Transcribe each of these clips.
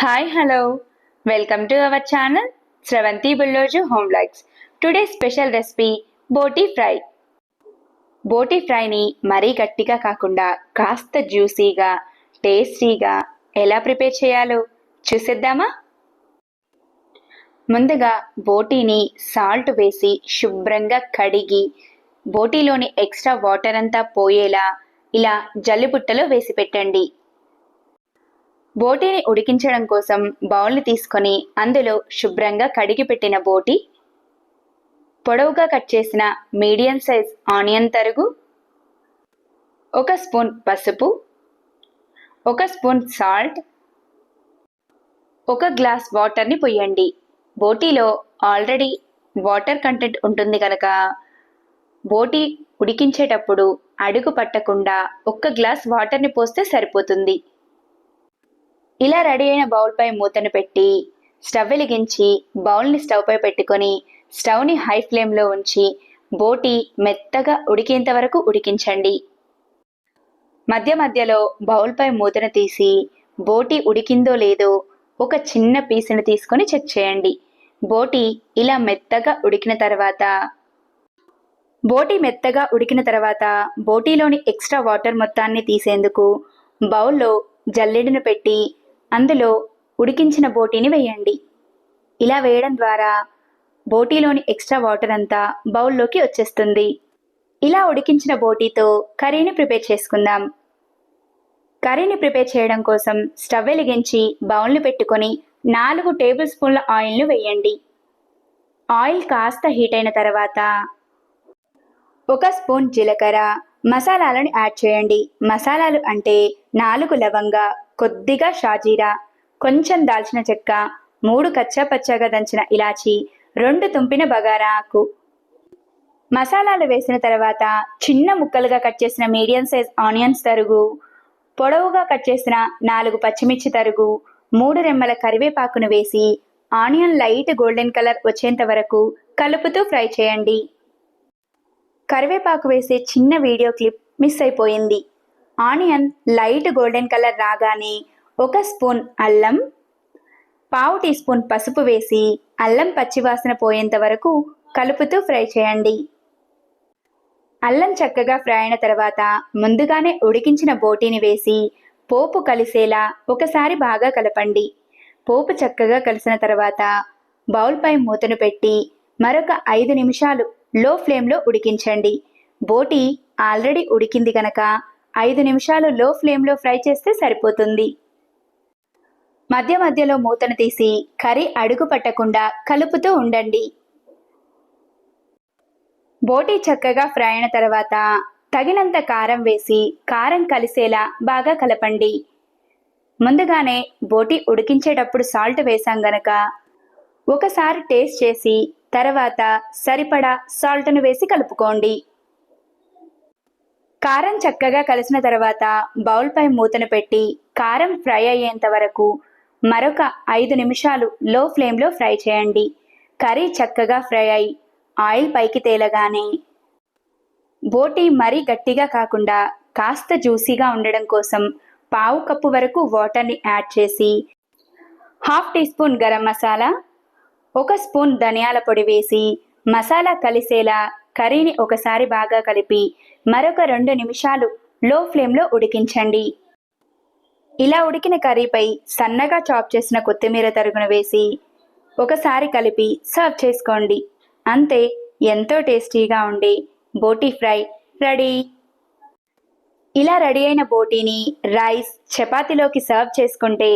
Hi hello welcome to our channel Sravanthi Bulloju home likes today special recipe boti fry boti ఫ్రైని మరీ గట్టిగా కాకుండా కాస్త జ్యూసీగా టేస్టీగా ఎలా ప్రిపేర్ చేయాలో చూసేద్దామా? ముందుగా బోటీని సాల్ట్ వేసి శుభ్రంగా కడిగి బోటీలోని ఎక్స్ట్రా వాటర్ అంతా పోయేలా ఇలా జల్లిబుట్టలో వేసి పెట్టండి. బోటీని ఉడికించడం కోసం బౌల్ని తీసుకొని అందులో శుభ్రంగా కడిగి పెట్టిన బోటి పొడవుగా కట్ చేసిన మీడియం సైజ్ ఆనియన్ తరుగు ఒక స్పూన్ పసుపు ఒక స్పూన్ సాల్ట్ ఒక గ్లాస్ వాటర్ని పొయ్యండి. బోటీలో ఆల్రెడీ వాటర్ కంటెంట్ ఉంటుంది కనుక బోటీ ఉడికించేటప్పుడు అడుగు పట్టకుండా ఒక్క గ్లాస్ వాటర్ని పోస్తే సరిపోతుంది. ఇలా రెడీ అయిన బౌల్పై మూతను పెట్టి స్టవ్ వెలిగించి బౌల్ని స్టవ్పై పెట్టుకొని స్టవ్ని హై ఫ్లేమ్లో ఉంచి బోటి మెత్తగా ఉడికేంత వరకు ఉడికించండి. మధ్య మధ్యలో బౌల్పై మూతను తీసి బోటి ఉడికిందో లేదో ఒక చిన్న పీసును తీసుకొని చెక్ చేయండి. బోటి ఇలా మెత్తగా ఉడికిన తర్వాత బోటి మెత్తగా ఉడికిన తర్వాత బోటీలోని ఎక్స్ట్రా వాటర్ మొత్తాన్ని తీసేందుకు బౌల్లో జల్లెడను పెట్టి అందులో ఉడికించిన బోటీని వేయండి. ఇలా వేయడం ద్వారా బోటీలోని ఎక్స్ట్రా వాటర్ అంతా బౌల్లోకి వచ్చేస్తుంది. ఇలా ఉడికించిన బోటీతో కర్రీని ప్రిపేర్ చేసుకుందాం. కర్రీని ప్రిపేర్ చేయడం కోసం స్టవ్ వెలిగించి బౌల్ని పెట్టుకొని నాలుగు టేబుల్ స్పూన్ల ఆయిల్ను వేయండి. ఆయిల్ కాస్త హీట్ అయిన తర్వాత ఒక స్పూన్ జీలకర్ర మసాలాలను యాడ్ చేయండి. మసాలాలు అంటే నాలుగు లవంగా కొద్దిగా షాజీరా కొంచెం దాల్చిన చెక్క మూడు కచ్చా పచ్చగా దంచిన ఇలాచి రెండు తుంపిన బగారా ఆకు. మసాలాలు వేసిన తర్వాత చిన్న ముక్కలుగా కట్ చేసిన మీడియం సైజ్ ఆనియన్స్ తరుగు పొడవుగా కట్ చేసిన నాలుగు పచ్చిమిర్చి తరుగు మూడు రెమ్మల కరివేపాకును వేసి ఆనియన్ లైట్ గోల్డెన్ కలర్ వచ్చేంత వరకు కలుపుతూ ఫ్రై చేయండి. కరివేపాకు వేసే చిన్న వీడియో క్లిప్ మిస్ అయిపోయింది. ఆనియన్ లైట్ గోల్డెన్ కలర్ రాగానే ఒక స్పూన్ అల్లం పావు టీ స్పూన్ పసుపు వేసి అల్లం పచ్చివాసన పోయేంత వరకు కలుపుతూ ఫ్రై చేయండి. అల్లం చక్కగా ఫ్రై అయిన తర్వాత ముందుగానే ఉడికించిన బోటీని వేసి పోపు కలిసేలా ఒకసారి బాగా కలపండి. పోపు చక్కగా కలిసిన తర్వాత బౌల్పై మూతను పెట్టి మరొక ఐదు నిమిషాలు లో ఫ్లేమ్లో ఉడికించండి. బోటి ఆల్రెడీ ఉడికింది కనుక ఐదు నిమిషాలు లో ఫ్లేమ్లో ఫ్రై చేస్తే సరిపోతుంది. మధ్య మధ్యలో మూతను తీసి కర్రీ అడుగు పట్టకుండా కలుపుతూ ఉండండి. బోటీ చక్కగా ఫ్రై అయిన తర్వాత తగినంత కారం వేసి కారం కలిసేలా బాగా కలపండి. ముందుగానే బోటి ఉడికించేటప్పుడు సాల్ట్ వేసాం గనక ఒకసారి టేస్ట్ చేసి తర్వాత సరిపడా సాల్ట్ను వేసి కలుపుకోండి. కారం చక్కగా కలిసిన తర్వాత బౌల్పై మూతను పెట్టి కారం ఫ్రై అయ్యేంత వరకు మరొక ఐదు నిమిషాలు లో ఫ్లేమ్లో ఫ్రై చేయండి. కర్రీ చక్కగా ఫ్రై అయి ఆయిల్ పైకి తేలగానే బోటి మరీ గట్టిగా కాకుండా కాస్త జ్యూసీగా ఉండడం కోసం పావు కప్పు వరకు వాటర్ని యాడ్ చేసి half tea spoon garam masala ఒక స్పూన్ ధనియాల పొడి వేసి మసాలా కలిసేలా కర్రీని ఒకసారి బాగా కలిపి మరొక రెండు నిమిషాలు లో ఫ్లేమ్లో ఉడికించండి. ఇలా ఉడికిన కర్రీపై సన్నగా చాప్ చేసిన కొత్తిమీర తరుగును వేసి ఒకసారి కలిపి సర్వ్ చేసుకోండి. అంతే ఎంతో టేస్టీగా ఉండే బోటీ ఫ్రై రెడీ. ఇలా రెడీ అయిన బోటీని రైస్ చపాతీలోకి సర్వ్ చేసుకుంటే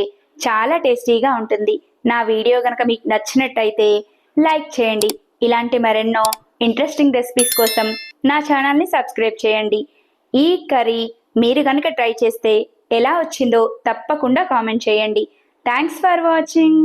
చాలా టేస్టీగా ఉంటుంది. నా వీడియో కనుక మీకు నచ్చినట్టయితే లైక్ చేయండి. ఇలాంటి మరెన్నో ఇంట్రెస్టింగ్ రెసిపీస్ కోసం నా ఛానల్ని సబ్స్క్రైబ్ చేయండి. ఈ కర్రీ మీరు కనుక ట్రై చేస్తే ఎలా వచ్చిందో తప్పకుండా కామెంట్ చేయండి. Thanks for watching.